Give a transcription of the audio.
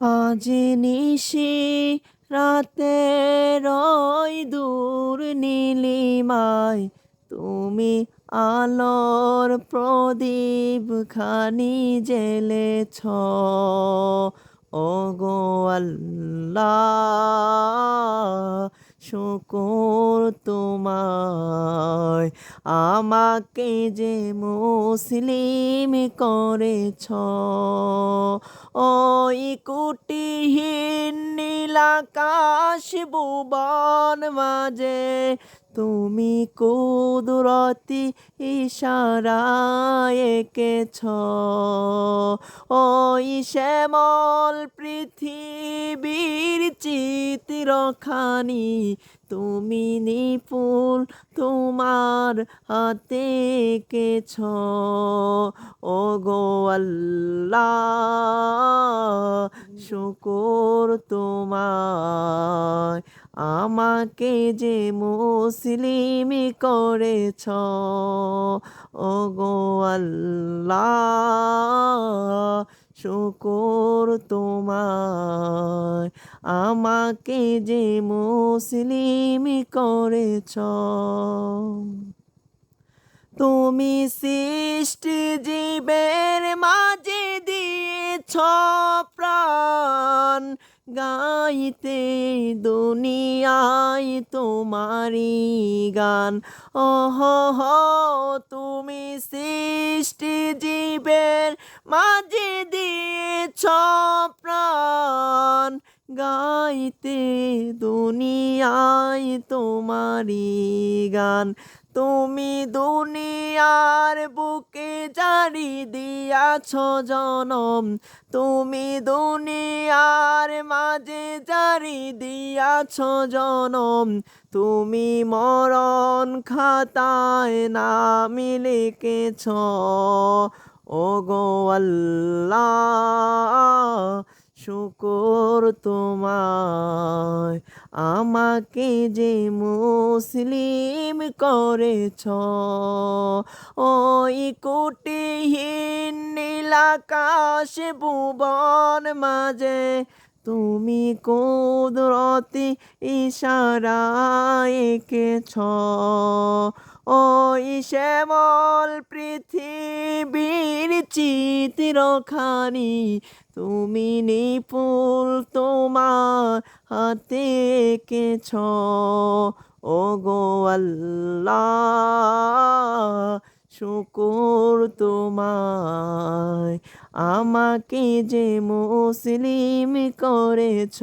আজ নিশি রাতে রই দূর নীলিমায় তুমি আলোর প্রদীপ খানি জেলেছ। ও গো আল্লাহ। শুকুর তোমায়। আমাকে যে মুসলিম করেছ ওই কুটিহীন নীলাকাশ ভুবন মাঝে তুমি কুদরতি ইশারায় এঁকেছ। ওই শ্যামল পৃথিবীর চিত্রখানি, তুমি নিপুল তোমার হাতে এঁকেছ। ও গো আল্লাহ, শুকুর তোমায় আমাকে যে মুসলিম করেছ ও গো আল্লাহ, শুকুর তোমায়। আমাকে যে মুসলিম করেছ, তুমি সৃষ্টি জীবের মাঝে দিয়েছ প্রাণ। গাইতে দুনিয়ায় তোমারি গান। ওহ তুমি সৃষ্টি জীবের মাঝে দিয়েছ প্রাণ। গাইতে দুনিয়ায় তোমারি গান। তুমি দুনিয়ার বুকে জারি দিয়াছ জনম। তুমি দুনিয়ার মাঝে জারি দিয়াছ জনম। তুমি মরণ খাতায় নামি লিখেছ। ও গো আল্লাহ, শুকর তোমায়। আমাকে যে মুসলিম করেছ, ওই কুটিহীন নীলাকাশ ভুবন মাঝে তুমি কুদরতি ইশারায় এঁকেছ। ওই শ্যামল পৃথিবীর চিত্রখানি, তুমি নিপুল তোমার হাতে এঁকেছ। ও গো আল্লাহ শুকুর তোমায়। আমাকে যে মুসলিম করেছ